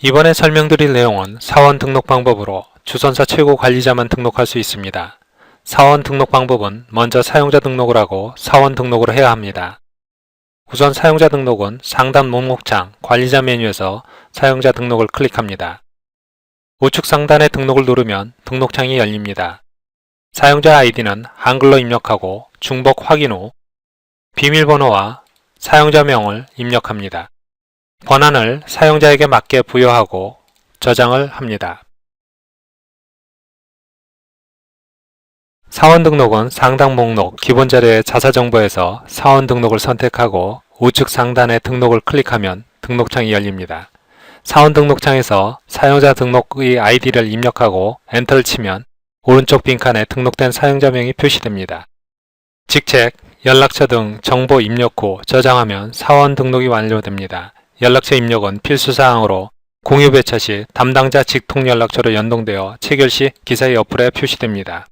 이번에 설명드릴 내용은 사원 등록 방법으로 주선사 최고 관리자만 등록할 수 있습니다. 사원 등록 방법은 먼저 사용자 등록을 하고 사원 등록을 해야 합니다. 우선 사용자 등록은 상단 목록창 관리자 메뉴에서 사용자 등록을 클릭합니다. 우측 상단의 등록을 누르면 등록창이 열립니다. 사용자 아이디는 한글로 입력하고 중복 확인 후 비밀번호와 사용자명을 입력합니다. 권한을 사용자에게 맞게 부여하고 저장을 합니다. 사원 등록은 상당 목록 기본 자료의 자사 정보에서 사원 등록을 선택하고 우측 상단의 등록을 클릭하면 등록창이 열립니다. 사원 등록창에서 사용자 등록의 아이디를 입력하고 엔터를 치면 오른쪽 빈칸에 등록된 사용자명이 표시됩니다. 직책, 연락처 등 정보 입력 후 저장하면 사원 등록이 완료됩니다. 연락처 입력은 필수사항으로 공유 배차 시 담당자 직통 연락처로 연동되어 체결 시 기사의 어플에 표시됩니다.